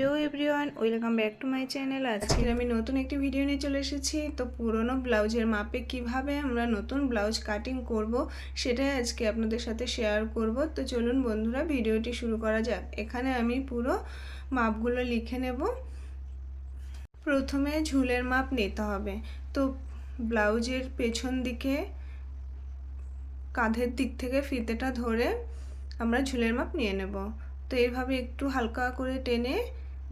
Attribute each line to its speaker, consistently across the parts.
Speaker 1: Hello everyone welcome back to my channel আজকে আমি নতুন একটি ভিডিও নিয়ে চলে এসেছি। তো পুরনো ব্লাউজের মাপে কীভাবে আমরা নতুন ব্লাউজ কাটিং করব, সেটাই আজকে আপনাদের সাথে শেয়ার করব। তো চলুন বন্ধুরা ভিডিওটি শুরু করা যাক। এখানে আমি পুরো মাপগুলো লিখে নেব। প্রথমে ঝুলের মাপ নিতে হবে। তো ব্লাউজের পেছন দিকে, কাঁধের দিক থেকে ফিতেটা ধরে আমরা ঝুলের মাপ নিয়ে নেব। তো এইভাবে একটু হালকা করে টেনে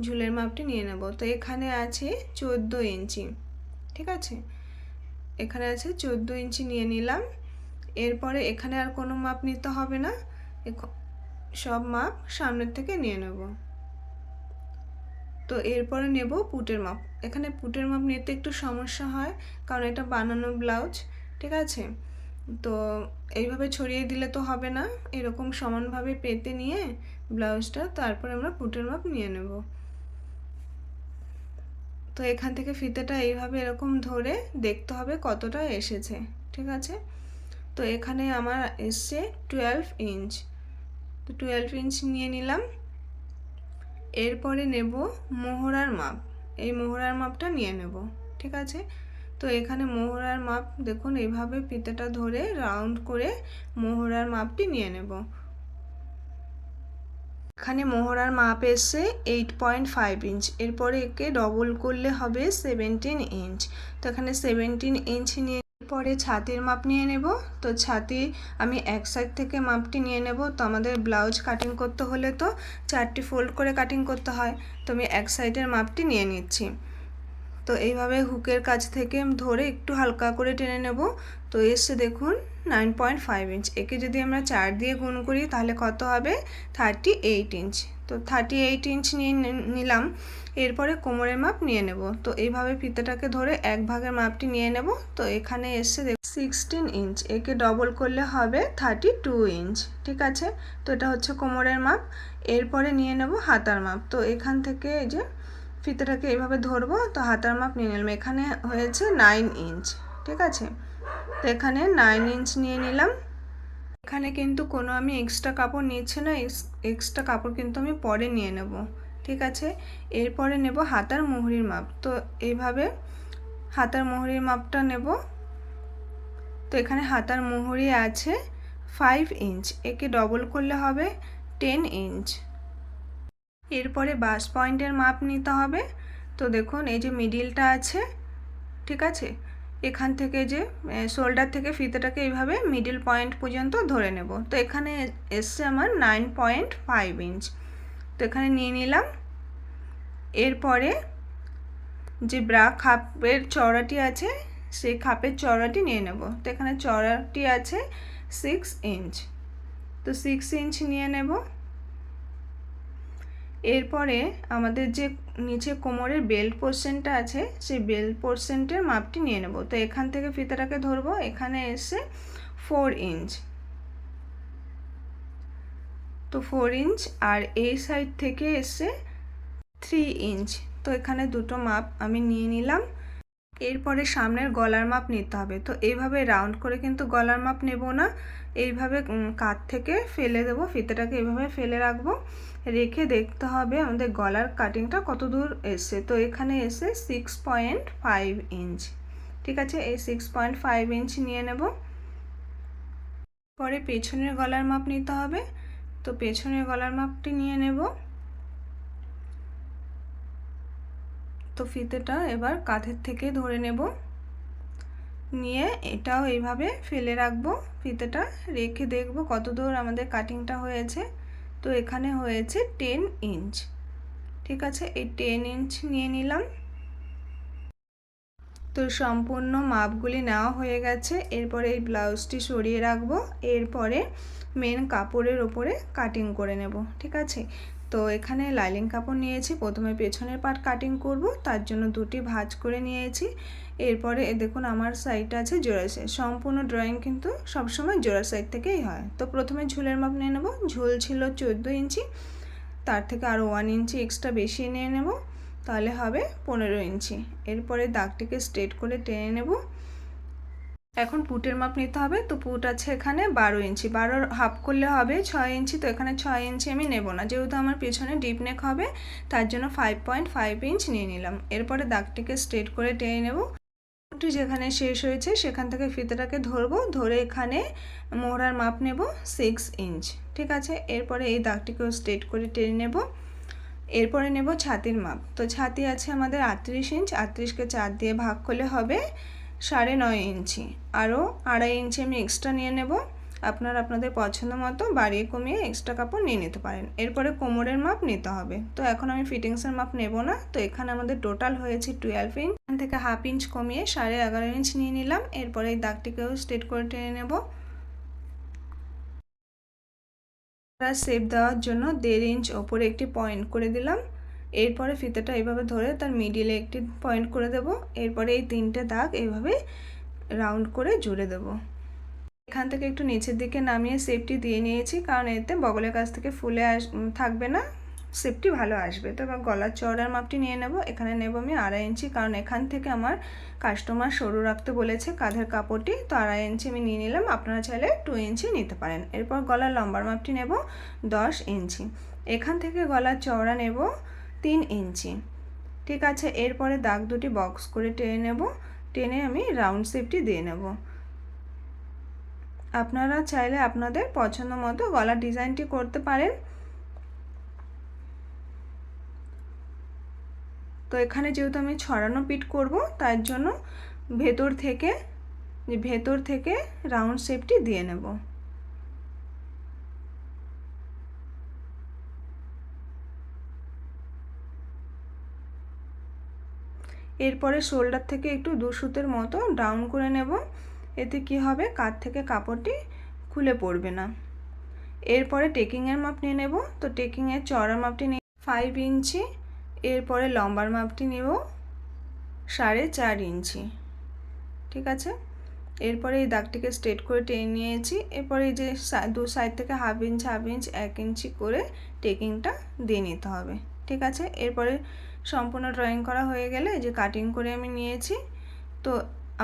Speaker 1: ঝুলের মাপটি নিয়ে নেব। তো এখানে আছে চোদ্দ ইঞ্চি, ঠিক আছে? এখানে আছে চোদ্দ ইঞ্চি নিয়ে নিলাম। এরপরে এখানে আর কোনো মাপ নিতে হবে না। সব মাপ সামনের থেকে নিয়ে নেব। তো এরপরে নেব পুটের মাপ। এখানে পুটের মাপ নিতে একটু সমস্যা হয়, কারণ এটা বানানো ব্লাউজ, ঠিক আছে? তো এইভাবে ছড়িয়ে দিলে তো হবে না। এরকম সমানভাবে পেতে নিয়ে ব্লাউজটা তারপরে আমরা পুটের মাপ নিয়ে নেব। তো এখান থেকে ফিতেটা এইভাবে এরকম ধরে দেখতে হবে কতটা এসেছে, ঠিক আছে? তো এখানে আমার এসছে টুয়েলভ ইঞ্চ তো টুয়েলভ ইঞ্চ নিয়ে নিলাম। এরপরে নেব মোহরার মাপ। এই মোহরার মাপটা নিয়ে নেব, ঠিক আছে? তো এখানে মোহরার মাপ দেখুন এইভাবে ফিতেটা ধরে রাউন্ড করে মোহরার মাপটি নিয়ে নেব। এখানে মোহরার মাপ এসছে এইট পয়েন্ট ফাইভ ইঞ্চ এরপরে একে ডবল করলে হবে সেভেন্টিন ইঞ্চ তো এখানে সেভেন্টিন ইঞ্চ নিয়ে পরে ছাতির মাপ নিয়ে নেব। তো ছাতি আমি এক সাইড থেকে মাপটি নিয়ে নেব। তো আমাদের ব্লাউজ কাটিং করতে হলে তো চারটি ফোল্ড করে কাটিং করতে হয়। তো আমি এক সাইডের মাপটি নিয়ে নিচ্ছি। তো এইভাবে হুকের কাছ থেকে ধরে একটু হালকা করে টেনে নেব। তো এসে দেখুন নাইন পয়েন্ট ফাইভ ইঞ্চ একে যদি আমরা চার দিয়ে গুণ করি, তাহলে কত হবে? থার্টি এইট ইঞ্চ তো থার্টি এইট ইঞ্চ নিয়ে নিলাম। এরপরে কোমরের মাপ নিয়ে নেব। তো এইভাবে ফিতেটাকে ধরে এক ভাগের মাপটি নিয়ে নেব। তো এখানে দেখ সিক্সটিন ইঞ্চ একে ডবল করলে হবে থার্টি টু ইঞ্চ ঠিক আছে? তো এটা হচ্ছে কোমরের মাপ। এরপরে নিয়ে নেব হাতার মাপ। তো এখান থেকে এই যে ফিতেটাকে এইভাবে ধরবো, তো হাতার মাপ নিয়ে নিলাম। এখানে হয়েছে নাইন ইঞ্চ ঠিক আছে? তো এখানে নাইন ইঞ্চ নিয়ে নিলাম। এখানে কিন্তু কোনো আমি এক্সট্রা কাপড় নিচ্ছি না এক্সট্রা কাপড় কিন্তু আমি পরে নিয়ে নেব, ঠিক আছে? এরপরে নেব হাতার মোহরির মাপ। তো এইভাবে হাতার মোহরির মাপটা নেব। তো এখানে হাতার মোহরি আছে ফাইভ ইঞ্চ একে ডবল করলে হবে টেন ইঞ্চ এরপরে বাস পয়েন্টের মাপ নিতে হবে। তো দেখুন, এই যে মিডিলটা আছে, ঠিক আছে? এখান থেকে যে শোল্ডার থেকে ফিতেটাকে এইভাবে মিডিল পয়েন্ট পর্যন্ত ধরে নেব। তো এখানে এসছে আমার নাইন পয়েন্ট ফাইভ ইঞ্চ তো এখানে নিয়ে নিলাম। এরপরে যে ব্রা, খাপের চড়াটি আছে, সেই খাপের চড়াটি নিয়ে নেব। তো এখানে চড়াটি আছে সিক্স ইঞ্চ তো সিক্স ইঞ্চ নিয়ে নেব। এরপরে আমাদের যে নিচে কোমরের বেল্ট পোর্শনটা আছে, সেই বেল্ট পোর্শনটার মাপটি নিয়ে নেব। তো এখান থেকে ফিতাটাকে ধরবো, এখানে এসে ফোর ইঞ্চ তো ফোর ইঞ্চ আর এই সাইড থেকে এসে থ্রি ইঞ্চ তো এখানে দুটো মাপ আমি নিয়ে নিলাম। এরপরে সামনের গলার মাপ নিতে হবে। তো এইভাবে রাউন্ড করে কিন্তু গলার মাপ নেব না। এইভাবে কাত থেকে ফেলে দেবো, ফিতেটাকে এইভাবে ফেলে রাখব। রেখে দেখতে হবে আমাদের গলার কাটিংটা কত দূর এসছে। তো এখানে এসে সিক্স পয়েন্ট ফাইভ ইঞ্চ ঠিক আছে? এই সিক্স পয়েন্ট ফাইভ ইঞ্চ নিয়ে নেব। পরে পেছনের গলার মাপ নিতে হবে। তো পেছনের গলার মাপটি নিয়ে নেব। তো ফিতেটা এবার কাঁধের থেকে ধরে নেব। নিয়ে এটাও এইভাবে ফেলে রাখব। ফিতেটা রেখে দেখব কত দূর আমাদের কাটিংটা হয়েছে। তো এখানে হয়েছে টেন ইঞ্চ ঠিক আছে, এই টেন ইঞ্চ নিয়ে নিলাম। তো সম্পূর্ণ মাপগুলি নেওয়া হয়ে গেছে। এরপরে এই ব্লাউজটি সরিয়ে রাখব। এরপরে মেন কাপড়ের ওপরে কাটিং করে নেব। ঠিক আছে? তো এখানে লাইলিং কাপড় নিয়েছি। প্রথমে পেছনের পার্ট কাটিং করব, তার জন্য দুটি ভাঁজ করে নিয়েছি। এরপরে দেখুন আমার সাইড আছে জোড়া সাইড সম্পূর্ণ ড্রয়িং কিন্তু সবসময় জোড়া সাইড থেকেই হয়। তো প্রথমে ঝুলের মাপ নিয়ে নেব। ঝুল ছিল চোদ্দ ইঞ্চি, তার থেকে আরও ওয়ান ইঞ্চি এক্সট্রা বেশি নিয়ে নেব। তাহলে হবে পনেরো ইঞ্চি। এরপরে দাগটিকে স্ট্রেট করে টেনে নেব। এখন পুটের মাপ নিতে হবে। তো পুট আছে এখানে বারো ইঞ্চি। বারোর হাফ করলে হবে ছয় ইঞ্চি। তো এখানে ছয় ইঞ্চি আমি নেব না। যেহেতু আমার পেছনে ডিপ নেক হবে, তার জন্য ফাইভ পয়েন্ট ফাইভ ইঞ্চ নিয়ে নিলাম। এরপরে দাগটিকে স্ট্রেট করে টেনে নেব। পুটটি যেখানে শেষ হয়েছে, সেখান থেকে ফিতেটাকে ধরবো। ধরে এখানে মোহরার মাপ নেব সিক্স ইঞ্চ ঠিক আছে? এরপরে এই দাগটিকেও স্ট্রেট করে টেনে নেব। এরপরে নেব ছাতির মাপ। তো ছাতি আছে আমাদের আটত্রিশ ইঞ্চ আটত্রিশকে চার দিয়ে ভাগ করলে হবে সাড়ে নয় ইঞ্চি। আরও আড়াই ইঞ্চি আমি এক্সট্রা নিয়ে নেব। আপনারা আপনাদের পছন্দ মতো বাড়িয়ে কমিয়ে এক্সট্রা কাপড় নিয়ে নিতে পারেন। এরপরে কোমরের মাপ নিতে হবে। তো এখন আমি ফিটিংসের মাপ নেব না। তো এখানে আমাদের টোটাল হয়েছে টুয়েলভ ইঞ্চ এখান থেকে হাফ ইঞ্চ কমিয়ে সাড়ে এগারো ইঞ্চ নিয়ে নিলাম। এরপরে এই দাগটিকেও স্ট্রেট করে টেনে নেব। সেপ দেওয়ার জন্য দেড় ইঞ্চ ওপরে একটি পয়েন্ট করে দিলাম। এরপরে ফিতেটা এইভাবে ধরে তার মিডিলে একটি পয়েন্ট করে দেব। এরপরে এই তিনটে দাগ এইভাবে রাউন্ড করে জুড়ে দেব। এখান থেকে একটু নিচের দিকে নামিয়ে সেফটি দিয়ে নিয়েছি, কারণ এতে বগলের কাছ থেকে ফুলে আস থাকবে না। সেফটি ভালো আসবে। তো এবার গলার চওড়ার মাপটি নিয়ে নেব। এখানে নেব আমি আড়াই ইঞ্চি, কারণ এখান থেকে আমার কাস্টমার সরু রাখতে বলেছে কাঁধের কাপড়টি। তো আড়াই ইঞ্চি আমি নিয়ে নিলাম। আপনারা চাইলে টু ইঞ্চি নিতে পারেন। এরপর গলার লম্বার মাপটি নেব দশ ইঞ্চি। এখান থেকে গলার চওড়া নেব তিন ইঞ্চি। ঠিক আছে, এরপরে দাগ দুটি বক্স করে টেনে নেব। টেনে আমি রাউন্ড শেপটি দিয়ে নেব। আপনারা চাইলে আপনাদের পছন্দ মতো গলার ডিজাইনটি করতে পারেন। তো এখানে যেহেতু আমি ছড়ানো পিট করব, তার জন্য ভেতর থেকে ভেতর থেকে রাউন্ড শেপটি দিয়ে নেব। এরপরে শোল্ডার থেকে একটু দু সুতের মতো ডাউন করে নেব। এতে কি হবে? কাত থেকে কাপড়টি খুলে পড়বে না। এরপরে টেকিংয়ের মাপ নিয়ে নেব। তো টেকিংয়ের চড়ার মাপটি নিয়ে ফাইভ ইঞ্চি এরপরে লম্বার মাপটি নেব সাড়ে চার ইঞ্চি ঠিক আছে? এরপরে এই দাগটিকে স্ট্রেট করে টেনে নিয়েছি। এরপরে এই যে দু সাইড থেকে হাফ ইঞ্চ হাফ ইঞ্চ এক ইঞ্চি করে টেকিংটা দিয়ে নিতে হবে। ঠিক আছে? এরপরে সম্পূর্ণ ড্রয়িং করা হয়ে গেলে যে কাটিং করে আমি নিয়েছি। তো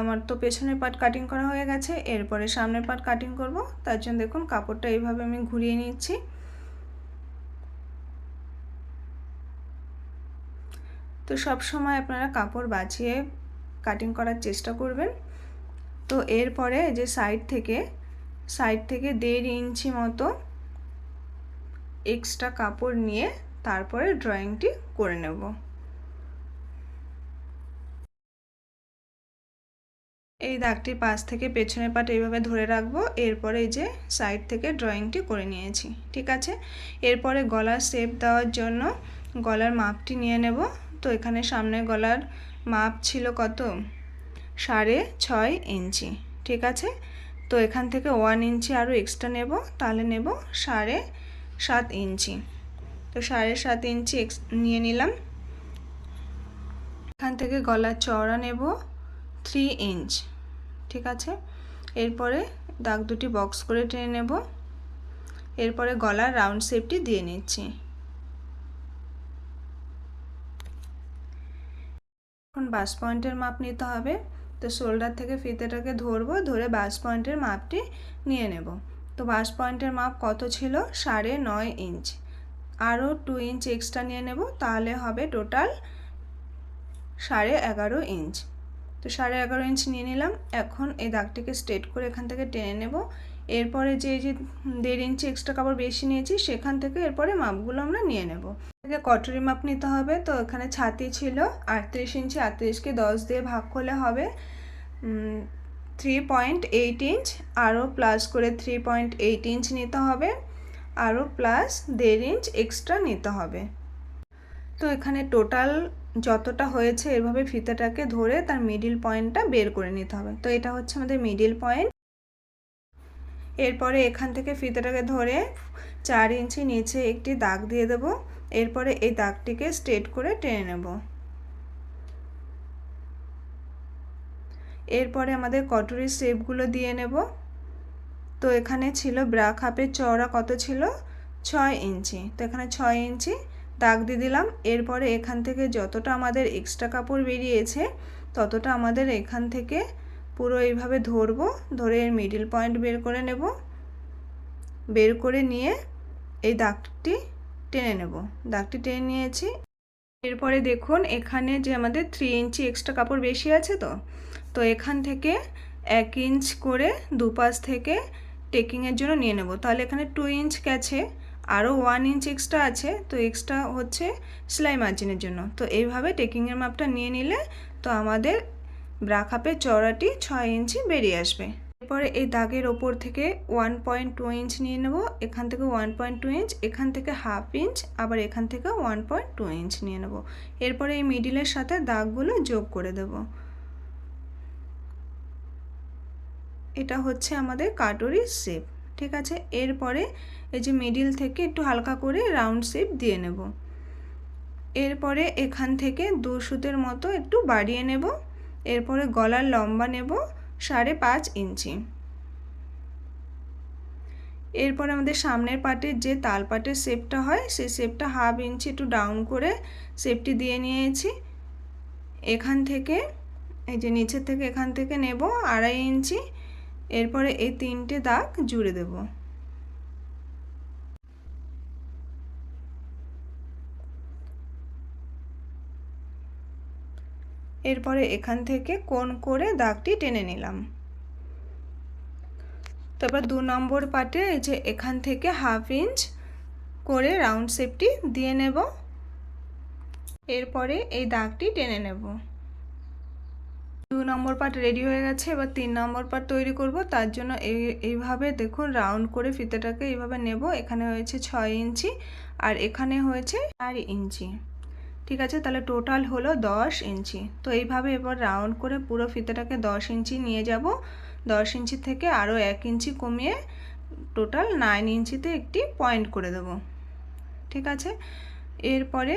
Speaker 1: আমার তো পেছনের পার্ট কাটিং করা হয়ে গেছে, এরপরে সামনের পার্ট কাটিং করব। তার জন্য দেখুন কাপড়টা এইভাবে আমি ঘুরিয়ে নিচ্ছি। তো সব সময় আপনারা কাপড় বাঁচিয়ে কাটিং করার চেষ্টা করবেন। তো এরপরে যে সাইড থেকে সাইড থেকে দেড় ইঞ্চি মতো এক্সট্রা কাপড় নিয়ে তারপরে ড্রয়িংটি করে নেব। এই দাগটির পাশ থেকে পেছনের পাট এইভাবে ধরে রাখব। এরপরে এই যে সাইড থেকে ড্রয়িংটি করে নিয়েছি, ঠিক আছে? এরপরে গলার শেপ দেওয়ার জন্য গলার মাপটি নিয়ে নেব। তো এখানে সামনে গলার মাপ ছিল কত? সাড়ে ছয় ইঞ্চি, ঠিক আছে? তো এখান থেকে ওয়ান ইঞ্চি আরও এক্সট্রা নেব। তাহলে নেব সাড়ে সাত ইঞ্চি। তো সাড়ে সাত ইঞ্চি নিয়ে নিলাম। এখান থেকে গলার চওড়া নেব থ্রি ইঞ্চ ঠিক আছে? এরপরে দাগ দুটি বক্স করে টেনে নেব। এরপরে গলার রাউন্ড শেপটি দিয়ে নিচ্ছি। এখন বাস পয়েন্টের মাপ নিতে হবে। তো শোল্ডার থেকে ফিতেটাকে ধরবো, ধরে বাস পয়েন্টের মাপটি নিয়ে নেব। তো বাস পয়েন্টের মাপ কত ছিল? সাড়ে নয় ইঞ্চ আরও টু ইঞ্চ এক্সট্রা নিয়ে নেব, তাহলে হবে টোটাল সাড়ে এগারো ইঞ্চ তো সাড়ে এগারো ইঞ্চ নিয়ে নিলাম। এখন এই দাগটিকে স্ট্রেট করে এখান থেকে টেনে নেব। এরপরে যে যে দেড় ইঞ্চি এক্সট্রা কাপড় বেশি নিয়েছি, সেখান থেকে এরপরে মাপগুলো আমরা নিয়ে নেব। থেকে কটরি মাপ নিতে হবে, তো এখানে ছাতি ছিল। আটত্রিশ ইঞ্চি আটত্রিশকে দশ দিয়ে ভাগ করলে হবে থ্রি পয়েন্ট এইট ইঞ্চ আরও প্লাস করে থ্রি পয়েন্ট এইট ইঞ্চ নিতে হবে, আরও প্লাস দেড় ইঞ্চ এক্সট্রা নিতে হবে। তো এখানে টোটাল যতটা হয়েছে এভাবে ফিতাটাকে ধরে তার মিডিল পয়েন্টটা বের করে নিতে হবে। তো এটা হচ্ছে আমাদের মিডিল পয়েন্ট এরপরে এখান থেকে ফিতাটাকে ধরে চার ইঞ্চি নিচে একটি দাগ দিয়ে দেব। এরপরে এই দাগটিকে স্ট্রেট করে টেনে নেব। এরপরে আমাদের কটুরির শেপগুলো দিয়ে নেব। তো এখানে ছিল ব্রা খাপের চওড়া কত ছিল? ছয় ইঞ্চি। তো এখানে ছয় ইঞ্চি দাগ দিয়ে দিলাম। এরপরে এখান থেকে যতটা আমাদের এক্সট্রা কাপড় বেরিয়েছে, ততটা আমাদের এখান থেকে পুরো এইভাবে ধরবো, ধরে এর মিডিল পয়েন্ট বের করে নেব। বের করে নিয়ে এই দাগটি টেনে নেব। দাগটি টেনে নিয়েছি। এরপরে দেখুন, এখানে যে আমাদের থ্রি ইঞ্চি এক্সট্রা কাপড় বেশি আছে তো তো এখান থেকে এক ইঞ্চ করে দুপাশ থেকে টেকিংয়ের জন্য নিয়ে নেব। তাহলে এখানে টু ইঞ্চ গেছে। আরও ওয়ান ইঞ্চ এক্সট্রা আছে, তো এক্সট্রা হচ্ছে সেলাই মার্জিনের জন্য। তো এইভাবে টেকিংয়ের মাপটা নিয়ে নিলে তো আমাদের ব্রাখাপের চড়াটি ছয় ইঞ্চি বেরিয়ে আসবে। এরপরে এই দাগের ওপর থেকে ওয়ান পয়েন্ট টু ইঞ্চ নিয়ে নেব, এখান থেকে ওয়ান পয়েন্ট টু ইঞ্চ এখান থেকে হাফ ইঞ্চ আবার এখান থেকে ওয়ান পয়েন্ট টু ইঞ্চ নিয়ে নেব। এরপরে এই মিডিলের সাথে দাগগুলো যোগ করে দেব। এটা হচ্ছে আমাদের কাটুরি শেপ ঠিক আছে? এরপরে এই যে মিডিল থেকে একটু হালকা করে রাউন্ড শেপ দিয়ে নেব। এরপরে এখান থেকে দু সুতের মতো একটু বাড়িয়ে নেব। এরপরে গলার লম্বা নেব সাড়ে পাঁচ ইঞ্চি। এরপর আমাদের সামনের পাটের যে তাল পাটের শেপটা হয়, সেই শেপটা হাফ ইঞ্চি একটু ডাউন করে শেপটি দিয়ে নিয়েছি। এখান থেকে, এই যে নিচের থেকে এখান থেকে নেব আড়াই ইঞ্চি। এরপরে এই তিনটে দাগ জুড়ে দেব। এরপরে এখান থেকে কোন করে দাগটি টেনে নিলাম। তারপর দু নম্বর পাটে এই যে এখান থেকে হাফ ইঞ্চ করে রাউন্ড শেপটি দিয়ে নেব। এরপরে এই দাগটি টেনে নেব। নম্বর পার্ট রেডি হয়ে গেছে, এবার তিন নম্বর পার্ট তৈরি করব। তার জন্য এই, এইভাবে দেখুন রাউন্ড করে ফিতেটাকে এইভাবে নেব। এখানে হয়েছে ছয় ইঞ্চি আর এখানে হয়েছে চার ইঞ্চি। ঠিক আছে? তাহলে টোটাল হলো দশ ইঞ্চি। তো এইভাবে এবার রাউন্ড করে পুরো ফিতেটাকে দশ ইঞ্চি নিয়ে যাব। দশ ইঞ্চি থেকে আরও এক ইঞ্চি কমিয়ে টোটাল নাইন ইঞ্চিতে একটি পয়েন্ট করে দেব। ঠিক আছে? এরপরে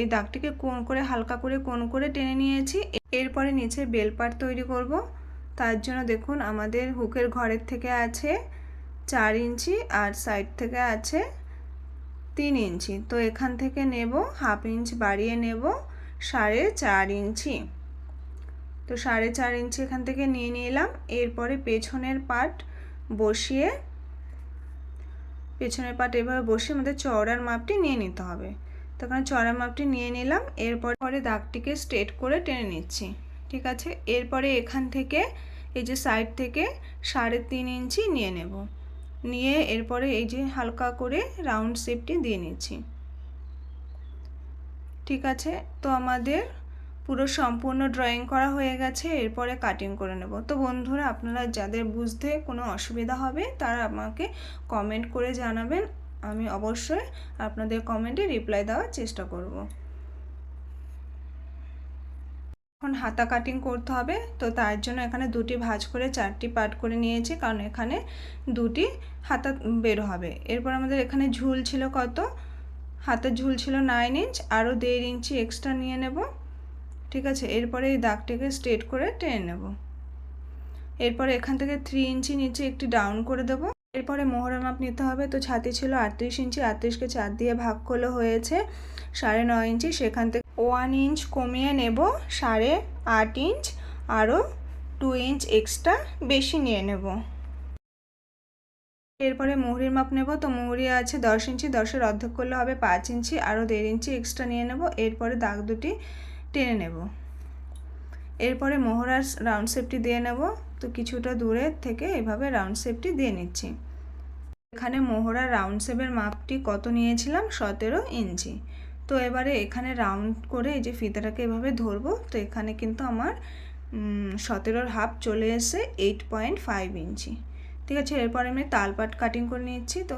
Speaker 1: এই দাগটিকে কোন করে, হালকা করে কোন করে টেনে নিয়েছি। এরপরে নিচে বেল পাট তৈরি করব। তার জন্য দেখুন আমাদের হুকের ঘরের থেকে আছে চার ইঞ্চি আর সাইড থেকে আছে তিন ইঞ্চি। তো এখান থেকে নেব হাফ ইঞ্চ বাড়িয়ে নেব সাড়ে চার ইঞ্চি। তো সাড়ে চার ইঞ্চি এখান থেকে নিয়ে নিলাম। এরপরে পেছনের পাট বসিয়ে, পেছনের পাট এভাবে বসিয়ে আমাদের চওড়ার মাপটি নিয়ে নিতে হবে। তখন চড়া মাপটি নিয়ে নিলাম, এরপর পরে দাগটিকে স্ট্রেট করে টেনে নিচ্ছি, ঠিক আছে? এরপরে এখান থেকে, এই যে সাইড থেকে সাড়ে তিন ইঞ্চি নিয়ে নেব, নিয়ে এরপরে এই যে হালকা করে রাউন্ড শেপটি দিয়ে নিচ্ছি, ঠিক আছে? তো আমাদের পুরো সম্পূর্ণ ড্রয়িং করা হয়ে গেছে, এরপরে কাটিং করে নেব। তো বন্ধুরা, আপনারা যাদের বুঝতে কোনো অসুবিধা হবে, তারা আমাকে কমেন্ট করে জানাবেন। আমি অবশ্যই আপনাদের কমেন্টে রিপ্লাই দেওয়ার চেষ্টা করব। এখন হাতা কাটিং করতে হবে, তো তার জন্য এখানে দুটি ভাঁজ করে চারটি পাট করে নিয়েছি, কারণ এখানে দুটি হাতা বের হবে। এরপর আমাদের এখানে ঝুল ছিল কত? হাতের ঝুল ছিল নাইন ইঞ্চ আরও দেড় ইঞ্চি এক্সট্রা নিয়ে নেব। ঠিক আছে, এরপরে এই দাগটিকে স্ট্রেট করে টেনে নেব। এরপর এখান থেকে থ্রি ইঞ্চি নিচে একটি ডাউন করে দেবো। এরপরে মোহরের মাপ নিতে হবে। তো ছাতি ছিল আটত্রিশ ইঞ্চি আটত্রিশকে চার দিয়ে ভাগ করলে হয়েছে সাড়ে নয় ইঞ্চি। সেখান থেকে ওয়ান ইঞ্চ কমিয়ে নেব, সাড়ে আট ইঞ্চ, আরও টু ইঞ্চ এক্সট্রা বেশি নিয়ে নেব। এরপরে মুহুরির মাপ নেব। তো মুহুরি আছে দশ ইঞ্চি, দশের অর্ধেক করলে হবে পাঁচ ইঞ্চি, আরও দেড় ইঞ্চি এক্সট্রা নিয়ে নেব। এরপরে দাগ দুটি টেনে নেব। এরপরে মোহরার রাউন্ড শেপটি দিয়ে নেব। তো কিছুটা দূরে থেকে এভাবে রাউন্ড শেপটি দিয়ে নিচ্ছি। এখানে মোহরার রাউন্ড শেপের মাপটি কত নিয়েছিলাম? সতেরো ইঞ্চি। তো এবারে এখানে রাউন্ড করে এই যে ফিতাটাকে এভাবে ধরবো, তো এখানে কিন্তু আমার সতেরোর হাফ চলে এসে এইট পয়েন্ট ফাইভ ইঞ্চি। ঠিক আছে, এরপরে আমি তালপাট কাটিং করে নিচ্ছি। তো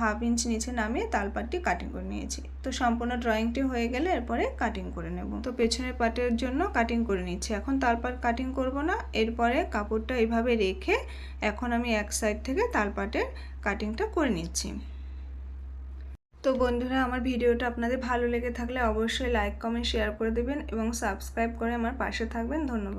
Speaker 1: হাফ ইঞ্চ নিচে নামিয়ে তালপাটটি কাটিং করে নিয়েছি। তো সম্পূর্ণ ড্রয়িংটি হয়ে গেলে এরপরে কাটিং করে নেব। তো পেছনের পাটের জন্য কাটিং করে নিচ্ছি। এখন তালপাট কাটিং করব না। এরপরে কাপড়টা এইভাবে রেখে এখন আমি এক সাইড থেকে তাল তালপাটের কাটিংটা করে নিচ্ছি। তো বন্ধুরা, আমার ভিডিওটা আপনাদের ভালো লেগে থাকলে অবশ্যই লাইক কমেন্ট শেয়ার করে দেবেন এবং সাবস্ক্রাইব করে আমার পাশে থাকবেন। ধন্যবাদ।